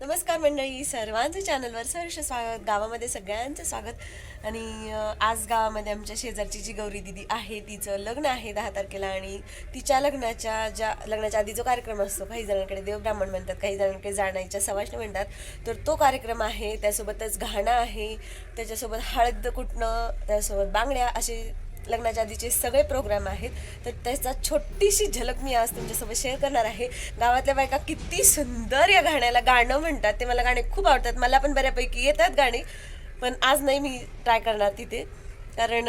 नमस्कार मंडळी सर्वांचं चॅनलवर सहर्ष स्वागत. गावामध्ये सगळ्यांचं स्वागत. आणि आज गावामध्ये आमच्या शेजारची जी गौरी दिदी आहे तिचं लग्न आहे दहा तारखेला. आणि तिच्या लग्नाच्या ज्या लग्नाच्या आधी जो कार्यक्रम असतो काही जणांकडे देवब्राह्मण म्हणतात काही जणांकडे जाण्याच्या सवाष्ण म्हणतात. तर तो कार्यक्रम आहे त्यासोबतच घाणा आहे त्याच्यासोबत हळद कुटणं त्यासोबत बांगड्या असे लग्नाच्या आधीचे सगळे प्रोग्राम आहेत. तर त्याचा छोटीशी झलक मी आज तुमच्यासोबत शेअर करणार आहे. गावातल्या बायका किती सुंदर या गाण्याला गाणं म्हणतात. ते मला गाणे खूप आवडतात. मला पण बऱ्यापैकी येतात गाणे. पण आज नाही मी ट्राय करणार तिथे. कारण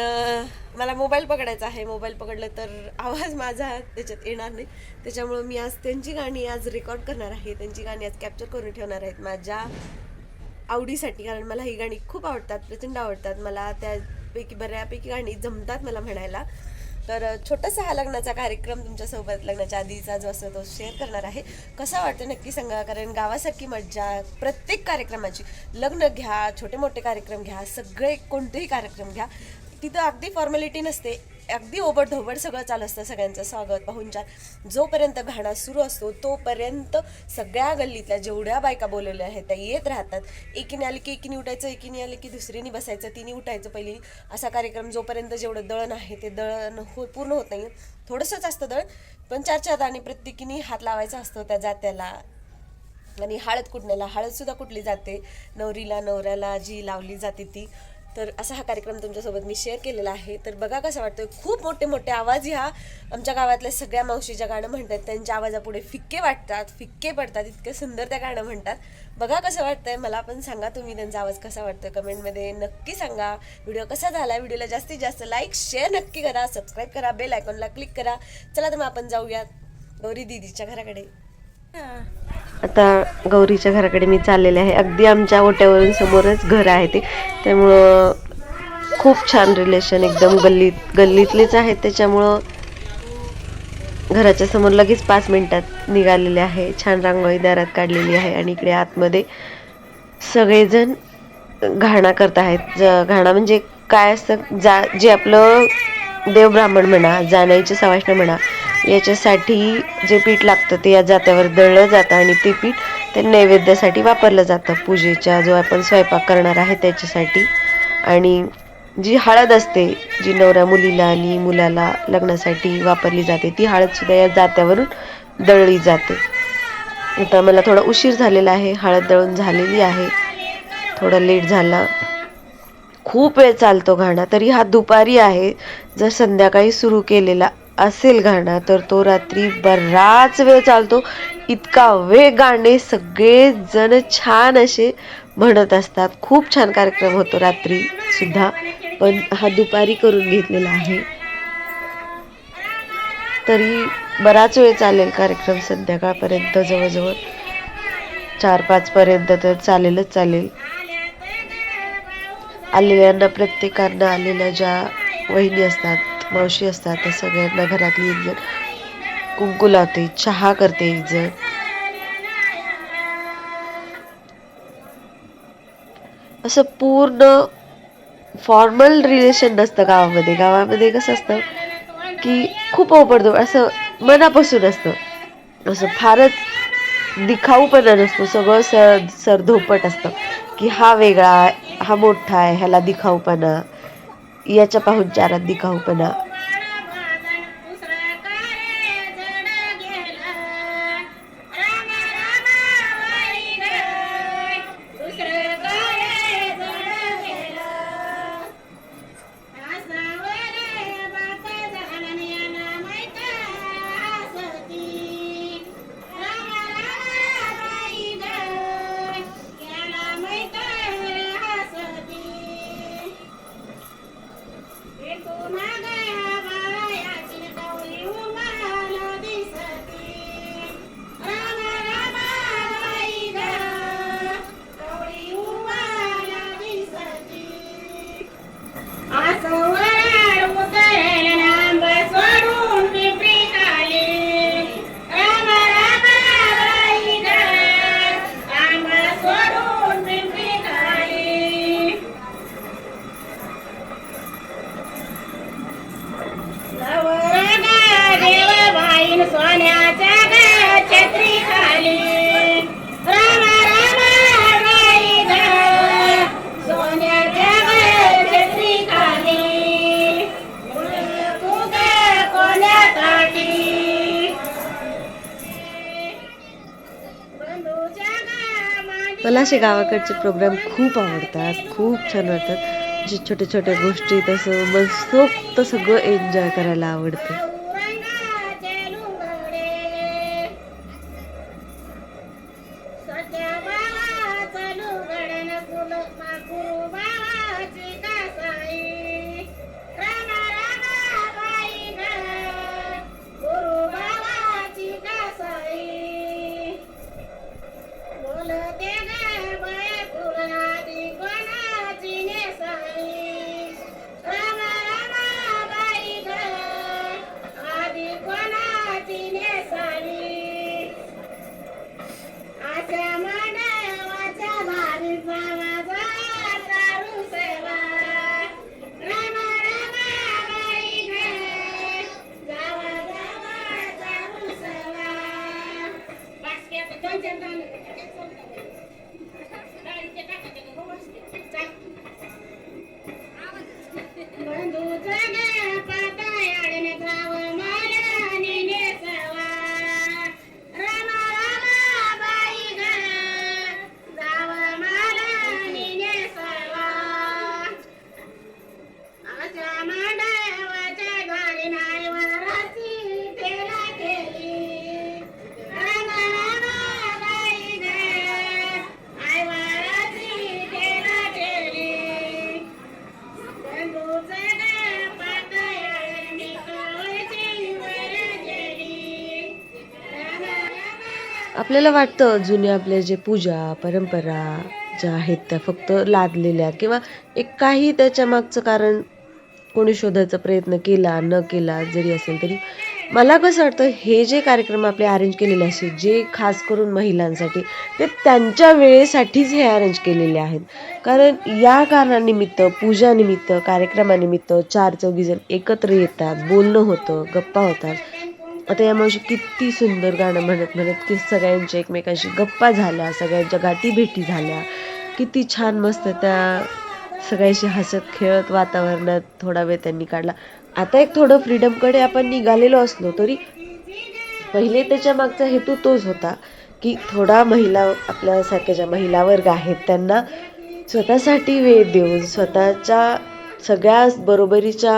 मला मोबाईल पकडायचा आहे. मोबाईल पकडलं तर आवाज माझा त्याच्यात येणार नाही. त्याच्यामुळं मी आज त्यांची गाणी आज रेकॉर्ड करणार आहे. त्यांची गाणी आज कॅप्चर करून ठेवणार आहेत माझ्या आवडीसाठी. कारण मला ही गाणी खूप आवडतात. प्रचंड आवडतात. मला त्या पैकी बऱ्यापैकी गाणी जमतात मला म्हणायला. तर छोटासा हा लग्नाचा कार्यक्रम तुमच्यासोबत लग्नाच्या आधीचा जो असतो तो शेअर करणार आहे. कसा वाटतो नक्की सांगा कारण गावासारखी मज्जा प्रत्येक कार्यक्रमाची. लग्न घ्या छोटे मोठे कार्यक्रम घ्या सगळे कोणतेही कार्यक्रम घ्या. तिथं अगदी फॉर्मॅलिटी नसते. अगदी ओबडधोबड सगळं चालू असतं सगळ्यांचं स्वागत पाहुणचार. जोपर्यंत घाणा सुरू असतो तोपर्यंत सगळ्या गल्लीतल्या जेवढ्या बायका बोलवल्या आहेत त्या येत राहतात. एकीने आली की एकीने उठायचं एकीने आली की दुसरीने बसायचं तिने उठायचं पहिली. असा कार्यक्रम जोपर्यंत जेवढं दळण आहे ते दळण हो पूर्ण होत नाही. थोडंसंच असतं दळण पण चार चार आणि प्रत्येकीने हात लावायचा असतो त्या जात्याला. आणि हळद कुटण्याला हळदसुद्धा कुठली कुटली जाते? नवरीला नवऱ्याला जी लावली जाते ती. तर असा हा कार्यक्रम तुमच्यासोबत मी शेअर केलेला आहे. तर बघा कसं वाटतं खूप मोठे मोठे आवाज ह्या आमच्या गावातल्या सगळ्या मावशी ज्या गाणं म्हणतात. त्यांच्या आवाजापुढे फिक्के वाटतात फिक्के पडतात इतके सुंदर त्या गाणं म्हणतात. बघा कसं वाटतंय मला पण सांगा तुम्ही त्यांचा आवाज कसा वाटतोय. कमेंटमध्ये नक्की सांगा. व्हिडिओ कसा झाला? व्हिडिओला जास्तीत जास्त लाईक शेअर नक्की करा. सबस्क्राईब करा बेल आयकॉनला क्लिक करा. चला तर मग आपण जाऊयात गौरी दिदीच्या घराकडे. आता गौरीच्या घराकडे मी चाललेले आहे. अगदी आमच्या ओट्यावरून समोरच घर आहे ते. त्यामुळं खूप छान रिलेशन एकदम गल्लीत गल्लीतलेच आहेत. त्याच्यामुळं घराच्या समोर लगेच पाच मिनटात निघालेले आहे. छान रांगोळी दारात काढलेली आहे आणि इकडे आतमध्ये सगळेजण घाणा करत आहेत. ज घाणा म्हणजे काय असतं? जा जे आपलं देवब्राह्मण म्हणा जाण्याचे सवाष्ण म्हणा याच्यासाठी जे पीठ लागतं ते या जात्यावर दळलं जातं आणि ते पीठ ते नैवेद्यासाठी वापरलं जातं. पूजेच्या जो आपण स्वयंपाक करणार आहे त्याच्यासाठी. आणि जी हळद असते जी नवऱ्या मुलीला आणि मुलाला लग्नासाठी वापरली जाते ती हळदसुद्धा या जात्यावरून दळली जाते. आता मला थोडा उशीर झालेला आहे हळद दळून झालेली आहे. थोडा लेट झाला. खूप वेळ चालतो घाणा तरी हा दुपारी आहे. जर संध्याकाळी सुरू केलेला असेल गाणं तर तो रात्री बराच वेळ चालतो. इतका वेग गाणे सगळेजण छान असे म्हणत असतात. खूप छान कार्यक्रम होतो रात्री सुद्धा पण हा दुपारी करून घेतलेला आहे. तरी बराच वेळ चालेल कार्यक्रम संध्याकाळपर्यंत जवळजवळ चार पाच पर्यंत तर चालेलच चालेल. आलेल्यांना प्रत्येकांना आलेल्या ज्या वहिनी असतात मावशी असतात त्या सगळ्यांना घरातली एक कुंकू लावते चहा करते एक असं पूर्ण फॉर्मल रिलेशन नसतं गावामध्ये. गावामध्ये कसं असतं की खूप ओपडतो असं मनापासून असतं. असं फारच दिखाऊपणा नसतो. सगळं सर सरधोपट असतं की हा वेगळा हा मोठा आहे ह्याला दिखाऊपणा. याच्या पाहुणचारात दिखाऊपणा मला असे गावाकडचे प्रोग्राम खूप आवडतात खूप छान वाटतात. जे छोट्या छोट्या गोष्टी तसं मनसोक्त सगळं एन्जॉय करायला आवडतं. आपल्याला वाटतं जुन्या आपल्या जे पूजा परंपरा ज्या आहेत त्या फक्त लादलेल्या किंवा एक काही त्याच्या मागचं कारण कोणी शोधायचा प्रयत्न केला न केला जरी असेल तरी. मला कसं वाटतं हे जे कार्यक्रम आपले अरेंज केलेले असे जे खास करून महिलांसाठी ते त्यांच्या वेळेसाठीच हे अरेंज केलेले आहेत. कारण या कारणानिमित्त पूजानिमित्त कार्यक्रमानिमित्त चार चौघीजण एकत्र येतात बोलणं होतं गप्पा होतात. आता या मावशी किती सुंदर गाणं म्हणत म्हणत की सगळ्यांच्या एकमेकांशी गप्पा झाल्या सगळ्यांच्या गाठी भेटी झाल्या. किती छान मस्त त्या सगळ्याशी हसत खेळत वातावरणात थोडा वेळ त्यांनी काढला. आता एक थोडं फ्रीडमकडे आपण निघालेलो असलो तरी पहिले त्याच्या मागचा हेतू तोच होता की थोडा महिला आपल्यासारख्या ज्या महिला वर्ग आहेत त्यांना स्वतःसाठी वेळ देऊन स्वतःच्या सगळ्याच बरोबरीच्या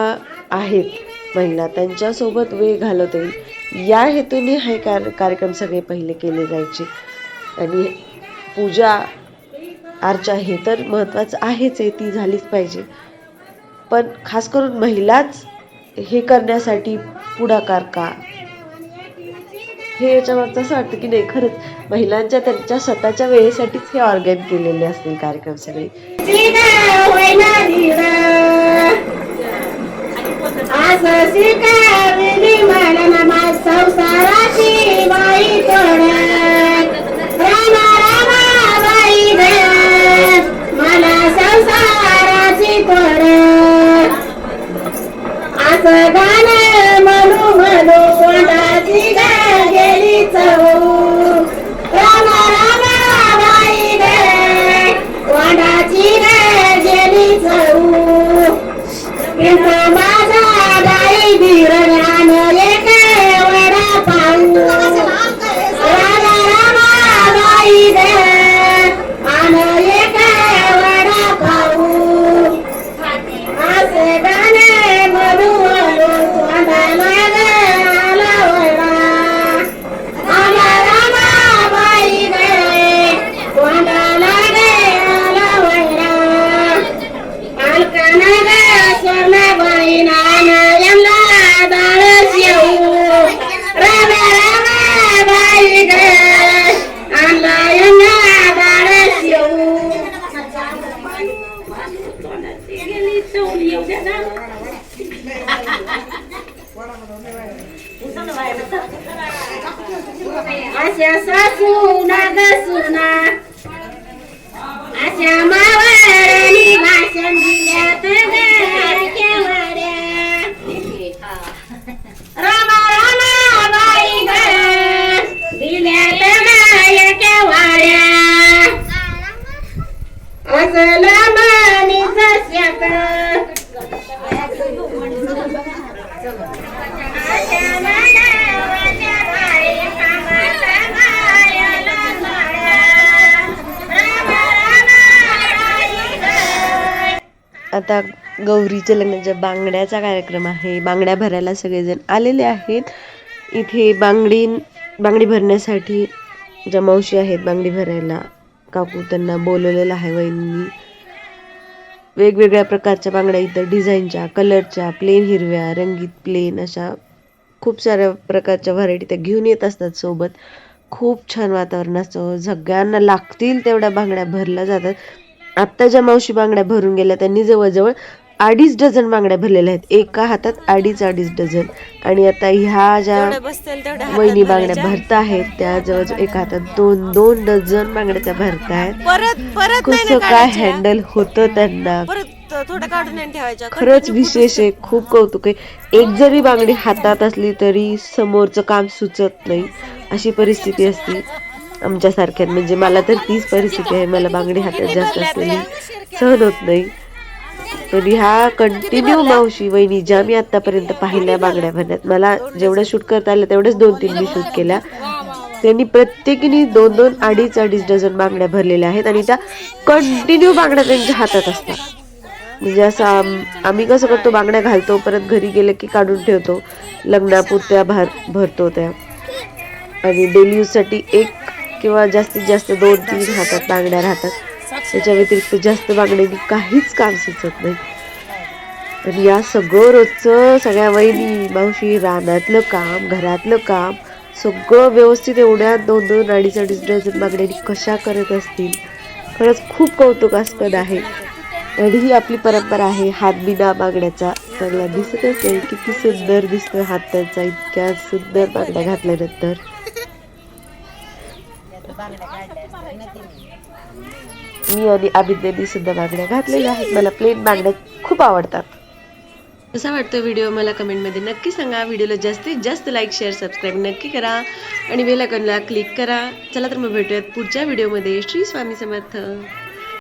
आहेत महिला त्यांच्यासोबत वेळ घालवता. येईल या हेतूने हे कार कार्यक्रम सगळे पहिले केले जायचे. आणि पूजा अर्चा हे तर महत्त्वाचं आहेच आहे ती झालीच पाहिजे. पण खास करून महिलाच हे करण्यासाठी पुढाकार का? हे याच्यामागचं असं वाटतं की नाही खरंच महिलांच्या त्यांच्या स्वतःच्या वेळेसाठीच हे ऑर्गन केलेले असतील कार्यक्रम सगळे. शिकाविली मन मा संसाराची बाई तोडत आता गौरीच्या लग्नाच्या बांगड्याचा कार्यक्रम आहे बांगड्या भरायला सगळेजण आलेले आहेत. इथे बांगडी बांगडी भरण्यासाठी ज्या मावशी आहेत बांगडी भरायला काकू त्यांना बोलवलेलं आहे वहिनी वेगवेगळ्या प्रकारच्या बांगड्या इथं डिझाईनच्या कलरच्या प्लेन हिरव्या रंगीत प्लेन अशा खूप साऱ्या प्रकारच्या व्हरायटी त्या घेऊन येत असतात सोबत. खूप छान वातावरण असतं सगळ्यांना लागतील तेवढ्या बांगड्या भरल्या जातात. आत्ता ज्या मावशी बांगड्या भरून गेल्या त्यांनी जवळजवळ अडीच डझन बांगड्या भरलेल्या आहेत. एका हातात अडीच अडीच डझन. आणि आता ह्या ज्या वहिनी बांगड्या भरत आहेत त्या जवळजवळ एका हातात दोन दोन डझन बांगड्या त्या परत नाही कसं काय. हँडल होतं त्यांना? थोडं काढून खरंच विशेष आहे खूप कौतुक आहे. एक जरी बांगडी हातात असली तरी समोरचं काम सुचत नाही. अशी परिस्थिती असते. आमच्यासारख्या म्हणजे मला तर तीच परिस्थिती आहे. मला बांगडी हातात जास्त असलेली सहन होत नाही. पण ह्या कंटिन्यू मावशी वहिनी ज्या मी आतापर्यंत पाहिल्या बांगड्या भरण्यात मला जेवढं शूट करता आलं तेवढंच दोन तीन मी शूट केल्या. त्यांनी प्रत्येकीने दोन दोन अडीच अडीच डझन बांगड्या भरलेल्या आहेत आणि त्या कंटिन्यू बांगड्या त्यांच्या हातात असतात. म्हणजे असं आम- आम्ही कसं करतो बांगड्या घालतो परत घरी गेलं की काढून ठेवतो. लग्नापुरत्या भार भरतो त्या. आणि डेली यूजसाठी एक किंवा जास्तीत जास्त दोन तीन हातात बांगड्या राहतात. त्याच्या व्यतिरिक्त जास्त बांगड्यांनी काहीच काम सुचत नाही. आणि या सगळं रोजचं सगळ्या वहिनी मावशी रानातलं काम घरातलं काम सगळं व्यवस्थित एवढ्या दोन दोन अडीच अडीच डझन बांगड्यांनी कशा करत असतील? खरंच खूप कौतुकास्पद आहे. आणि ही आपली परंपरा आहे हात बिना बांगड्याचा. त्याला दिसतच नाही किती सुंदर दिसतं हात त्यांचा इतक्या सुंदर बांगड्या घातल्यानंतर. मी आणि अभिज्ञानी सुद्धा बांगड्या घातलेल्या आहेत. मला प्लेन बांगड्या खूप आवडतात. कसा वाटतो व्हिडिओ मला कमेंटमध्ये नक्की सांगा. व्हिडिओला जास्तीत जास्त लाईक शेअर सबस्क्राईब नक्की करा. आणि बेल आयकॉनला क्लिक करा. चला तर मग भेटूयात पुढच्या व्हिडिओमध्ये श्री स्वामी समर्थ.